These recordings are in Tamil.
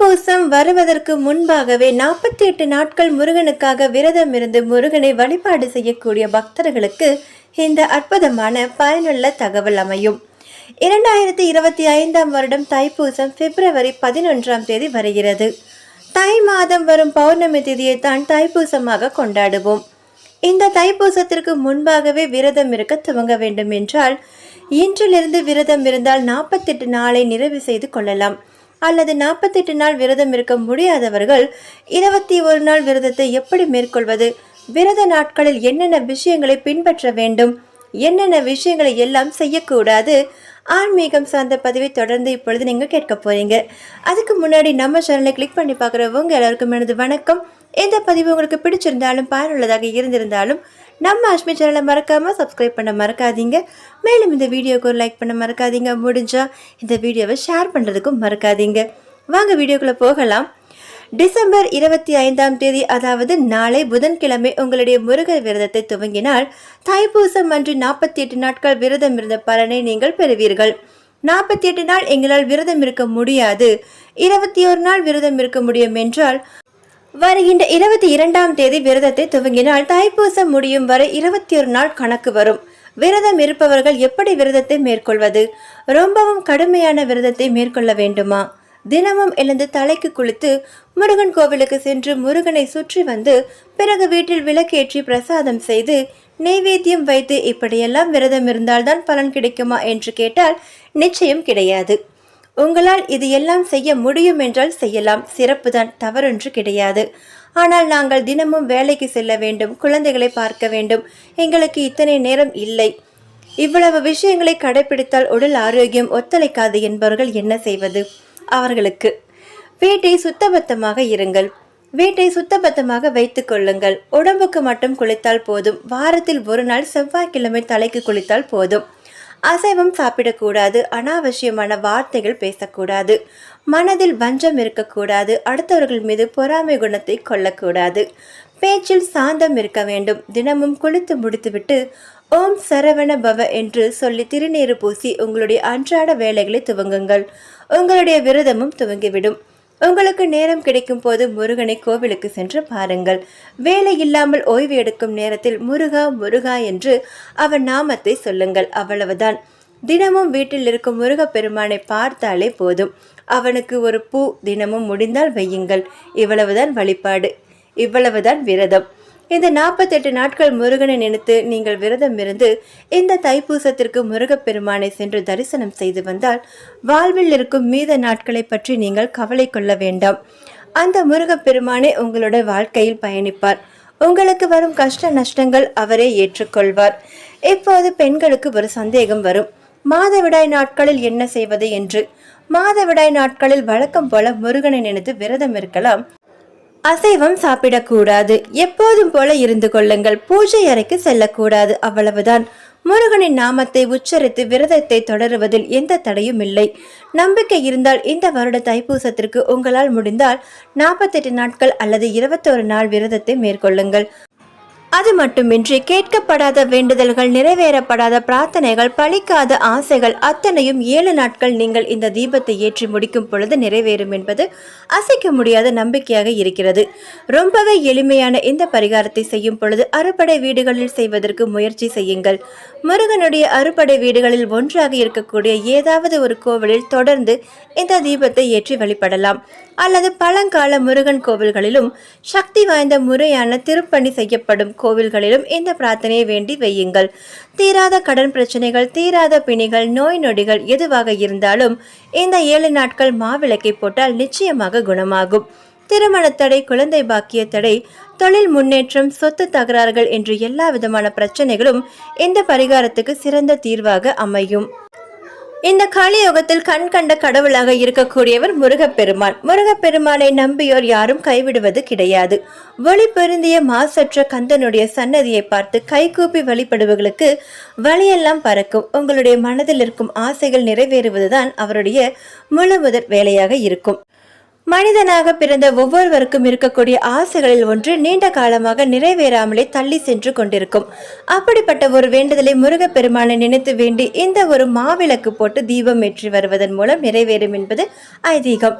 தைப்பூசம் வருவதற்கு முன்பாகவே நாற்பத்தி எட்டு நாட்கள் முருகனுக்காக விரதம் இருந்து முருகனை வழிபாடு செய்யக்கூடிய பக்தர்களுக்கு இந்த அற்புதமான பயனுள்ள தகவல் அமையும். இரண்டாயிரத்தி இருபத்தி ஐந்தாம் வருடம் தைப்பூசம் பிப்ரவரி பதினொன்றாம் தேதி வருகிறது. தை மாதம் வரும் பௌர்ணமி திதியை தான் தைப்பூசமாக கொண்டாடுவோம். இந்த தைப்பூசத்திற்கு முன்பாகவே விரதம் இருக்க துவங்க வேண்டும் என்றால் இன்றிலிருந்து விரதம் இருந்தால் நாற்பத்தெட்டு நாளை நிறைவு செய்து கொள்ளலாம். அல்லது நாற்பத்தெட்டு நாள் விரதம் இருக்க முடியாதவர்கள் இருபத்தி ஒரு நாள் விரதத்தை எப்படி மேற்கொள்வது? விரத நாட்களில் என்னென்ன விஷயங்களை பின்பற்ற வேண்டும்? என்னென்ன விஷயங்களை எல்லாம் செய்யக்கூடாது? ஆன்மீகம் சார்ந்த பதிவை தொடர்ந்து இப்பொழுது நீங்கள் கேட்க போறீங்க. அதுக்கு முன்னாடி நம்ம சேனலை கிளிக் பண்ணி பார்க்குறவங்க எல்லாருக்கும் எனது வணக்கம். இந்த பதிவு உங்களுக்கு பிடிச்சிருந்தாலும் பயனுள்ளதாக இருந்திருந்தாலும் நம்ம அஷ்மி சேனலை மறக்காமல் சப்ஸ்கிரைப் பண்ண மறக்காதீங்க. மேலும் இந்த வீடியோக்கு ஒரு லைக் பண்ண மறக்காதீங்க. முடிஞ்சால் இந்த வீடியோவை ஷேர் பண்ணுறதுக்கும் மறக்காதீங்க. வாங்க வீடியோக்குள்ளே போகலாம். டிசம்பர் இருபத்தி ஐந்தாம் தேதி அதாவது நாளை புதன்கிழமை உங்களுடைய முருகர் விரதத்தை துவங்கினால் தைப்பூசம் அன்று நாற்பத்தி எட்டு நாட்கள் விரதம் இருந்த பலனை நீங்கள் பெறுவீர்கள். நாற்பத்தி எட்டு நாள் எங்களால் விரதம் இருக்க முடியாது. இருபத்தி ஒரு நாள் விரதம் இருக்க முடியும் என்றால் வருகின்ற இருபத்தி இரண்டாம் தேதி விரதத்தை துவங்கினால் தைப்பூசம் முடியும் வரை இருபத்தி ஒரு நாள் கணக்கு வரும். விரதம் இருப்பவர்கள் எப்படி விரதத்தை மேற்கொள்வது? ரொம்பவும் கடுமையான விரதத்தை மேற்கொள்ள வேண்டுமா? தினமும் எழுந்து தலைக்கு குளித்து முருகன் கோவிலுக்கு சென்று முருகனை சுற்றி வந்து பிறகு வீட்டில் விளக்கேற்றி பிரசாதம் செய்து நெய்வேத்தியம் வைத்து இப்படியெல்லாம் விரதம் இருந்தால்தான் பலன் கிடைக்குமா என்று கேட்டால் நிச்சயம் கிடையாது. உங்களால் இது எல்லாம் செய்ய முடியும் என்றால் செய்யலாம். சிறப்புதான். தவறொன்று கிடையாது. ஆனால் நாங்கள் தினமும் வேலைக்கு செல்ல வேண்டும். குழந்தைகளை பார்க்க வேண்டும். எங்களுக்கு இத்தனை நேரம் இல்லை. இவ்வளவு விஷயங்களை கடைபிடித்தால் உடல் ஆரோக்கியம் ஒத்துழைக்காது என்பவர்கள் என்ன செய்வது? அவர்களுக்கு. வீட்டை சுத்தபத்தமாக இருங்கள். வீட்டை சுத்தபத்தமாக வைத்து கொள்ளுங்கள். உடம்புக்கு மட்டும் குளித்தால் போதும். வாரத்தில் ஒரு நாள் செவ்வாய்க்கிழமை தலைக்கு குளித்தால் போதும். அசைவம் சாப்பிடக்கூடாது அனாவசியமான வார்த்தைகள் பேசக்கூடாது மனதில் வஞ்சம் இருக்கக்கூடாது அடுத்தவர்கள் மீது பொறாமை குணத்தை கொள்ளக்கூடாது. பேச்சில் சாந்தம் இருக்க வேண்டும். தினமும் குளித்து முடித்துவிட்டு ஓம் சரவண பவ என்று சொல்லி திருநீறு பூசி உங்களுடைய அன்றாட வேலைகளை துவங்குங்கள். உங்களுடைய விரதமும் துவங்கிவிடும். உங்களுக்கு நேரம் கிடைக்கும் போது முருகனை கோவிலுக்கு சென்று பாருங்கள். வேலை இல்லாமல் ஓய்வு எடுக்கும் நேரத்தில் முருகா முருகா என்று அவன் நாமத்தை சொல்லுங்கள். அவ்வளவுதான். தினமும் வீட்டில் இருக்கும் முருகப்பெருமானை பார்த்தாலே போதும். அவனுக்கு ஒரு பூ தினமும் முடிந்தால் வையுங்கள். இவ்வளவுதான் வழிபாடு. இவ்வளவுதான் விரதம். இந்த நாற்பத்தெட்டு நாட்கள் முருகனை நினைத்து நீங்கள் விரதம் இருந்து இந்த தைப்பூசத்திற்கு முருகப்பெருமானை சென்று தரிசனம் செய்து வந்தால் வாழ்வில் இருக்கும் மீத நாட்களை பற்றி நீங்கள் கவலை கொள்ள வேண்டாம். அந்த முருகப்பெருமானே உங்களுடைய வாழ்க்கையில் பயணிப்பார். உங்களுக்கு வரும் கஷ்ட நஷ்டங்கள் அவரே ஏற்றுக்கொள்வார். இப்போது பெண்களுக்கு ஒரு சந்தேகம் வரும். மாதவிடாய் நாட்களில் என்ன செய்வது என்று? மாதவிடாய் நாட்களில் வழக்கம் போல முருகனை நினைத்து விரதம் இருக்கலாம். அசைவம் சாப்பிடக்கூடாது. எப்போதும் போல இருந்து கொள்ளுங்கள். பூஜை அறைக்கு செல்லக்கூடாது. அவ்வளவுதான். முருகனின் நாமத்தை உச்சரித்து விரதத்தை தொடருவதில் எந்த தடையும் இல்லை. நம்பிக்கை இருந்தால் இந்த வருட தைப்பூசத்திற்கு உங்களால் முடிந்தால் நாற்பத்தெட்டு நாட்கள் அல்லது இருபத்தோரு நாள் விரதத்தை மேற்கொள்ளுங்கள். அது மட்டுமின்றி கேட்கப்படாத வேண்டுதல்கள் நிறைவேறப்படாத பிரார்த்தனைகள் பழிக்காத ஆசைகள் அத்தனையும் ஏழு நாட்கள் நீங்கள் இந்த தீபத்தை ஏற்றி முடிக்கும் பொழுது நிறைவேறும் என்பது அசைக்க முடியாத நம்பிக்கையாக இருக்கிறது. ரொம்பவே எளிமையான இந்த பரிகாரத்தை செய்யும் பொழுது அறுபடை வீடுகளில் செய்வதற்கு முயற்சி செய்யுங்கள். முருகனுடைய அறுபடை வீடுகளில் ஒன்றாக இருக்கக்கூடிய ஏதாவது ஒரு கோவிலில் தொடர்ந்து இந்த தீபத்தை ஏற்றி வழிபடலாம். அல்லது பழங்கால முருகன் கோவில்களிலும் சக்தி வாய்ந்த முறையான திருப்பணி செய்யப்படும் கோவில்களிலும் இந்த பிரார்த்தனையை வேண்டி வையுங்கள். தீராத கடன் பிரச்சனைகள் தீராத பிணிகள் நோய் நொடிகள் எதுவாக இருந்தாலும் இந்த ஏழு நாட்கள் மாவிளக்கை போட்டால் நிச்சயமாக குணமாகும். திருமணத்தடை தடை குழந்தை பாக்கிய தடை தொழில் முன்னேற்றம் சொத்து தகராறுகள் என்று எல்லா விதமான பிரச்சனைகளும் இந்த பரிகாரத்துக்கு சிறந்த தீர்வாக அமையும். இந்த கலியுகத்தில் கண் கண்ட கடவுளாக இருக்கக்கூடியவர் முருகப்பெருமான். முருகப்பெருமானை நம்பியோர் யாரும் கைவிடுவது கிடையாது. ஒளி பொருந்திய மாசற்ற கந்தனுடைய சன்னதியை பார்த்து கைகூப்பி வழிபடுபவர்களுக்கு வழியெல்லாம் பறக்கும். உங்களுடைய மனதில் இருக்கும் ஆசைகள் நிறைவேறுவதுதான் அவருடைய முழு முதற் வேலையாக இருக்கும். மனிதனாக பிறந்த ஒவ்வொருவருக்கும் இருக்கக்கூடிய ஆசைகளில் ஒன்று நீண்ட காலமாக நிறைவேறாமலே தள்ளி சென்று கொண்டிருக்கும். அப்படிப்பட்ட ஒரு வேண்டுதலை முருகப்பெருமானை நினைத்து வேண்டி இந்த ஒரு மாவிளக்கு போட்டு தீபம் ஏற்றி வருவதன் மூலம் நிறைவேறும் என்பது ஐதீகம்.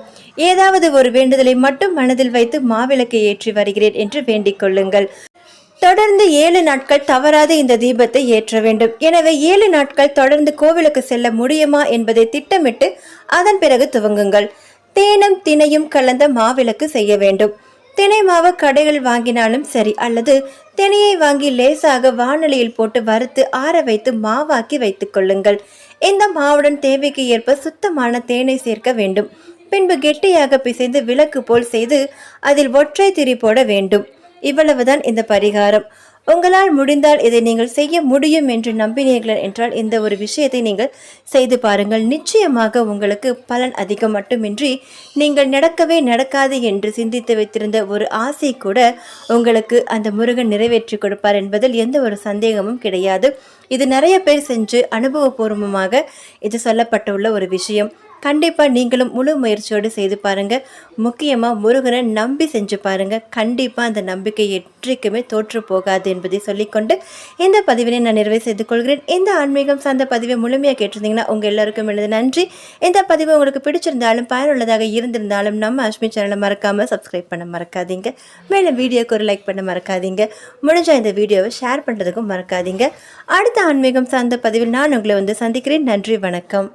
ஏதாவது ஒரு வேண்டுதலை மட்டும் மனதில் வைத்து மாவிளக்கை ஏற்றி வருகிறேன் என்று வேண்டிக் கொள்ளுங்கள். தொடர்ந்து ஏழு நாட்கள் தவறாது இந்த தீபத்தை ஏற்ற வேண்டும். எனவே ஏழு நாட்கள் தொடர்ந்து கோவிலுக்கு செல்ல முடியுமா என்பதை திட்டமிட்டு அதன் பிறகு துவங்குங்கள். தேனும் தினையும் கலந்த மாவிளக்கு செய்ய வேண்டும். தினை மாவு கடைகள் வாங்கினாலும் சரி அல்லது தினையை வாங்கி லேசாக வானொலியில் போட்டு வறுத்து ஆற வைத்து மாவாக்கி வைத்துக் கொள்ளுங்கள். இந்த மாவுடன் தேவைக்கு ஏற்ப சுத்தமான தேனை சேர்க்க வேண்டும். பின்பு கெட்டியாக பிசைந்து விளக்கு போல் செய்து அதில் ஒற்றை திரி போட வேண்டும். இவ்வளவுதான் இந்த பரிகாரம். உங்களால் முடிந்தால் இதை நீங்கள் செய்ய முடியும் என்று நம்பினீர்கள் என்றால் இந்த ஒரு விஷயத்தை நீங்கள் செய்து பாருங்கள். நிச்சயமாக உங்களுக்கு பலன் அதிகம் மட்டுமின்றி நீங்கள் நடக்கவே நடக்காது என்று சிந்தித்து வைத்திருந்த ஒரு ஆசை கூட உங்களுக்கு அந்த முருகன் நிறைவேற்றி கொடுப்பார் என்பதில் எந்த ஒரு சந்தேகமும் கிடையாது. இது நிறைய பேர் செஞ்சு அனுபவபூர்வமாக இது சொல்லப்பட்டுள்ள ஒரு விஷயம். கண்டிப்பாக நீங்களும் முழு முயற்சியோடு செய்து பாருங்கள் முக்கியமாக முருகனை நம்பி செஞ்சு பாருங்கள் கண்டிப்பாக அந்த நம்பிக்கை என்றைக்குமே தோற்று போகாது என்பதை சொல்லிக்கொண்டு இந்த பதிவினை நான் நிறைவு செய்து கொள்கிறேன். இந்த ஆன்மீகம் சார்ந்த பதிவை முழுமையாக கேட்டிருந்தீங்கன்னா உங்கள் எல்லாருக்கும் எழுது நன்றி. இந்த பதிவு உங்களுக்கு பிடிச்சிருந்தாலும் பயனுள்ளதாக இருந்திருந்தாலும் நம்ம அஷ்மி சேனலை மறக்காமல் சப்ஸ்கிரைப் பண்ண மறக்காதீங்க. மேலும் வீடியோக்கு ஒரு லைக் பண்ண மறக்காதீங்க. முடிஞ்சால் இந்த வீடியோவை ஷேர் பண்ணுறதுக்கும் மறக்காதீங்க. அடுத்த ஆன்மீகம் சார்ந்த பதிவில் நான் உங்களை வந்து சந்திக்கிறேன். நன்றி வணக்கம்.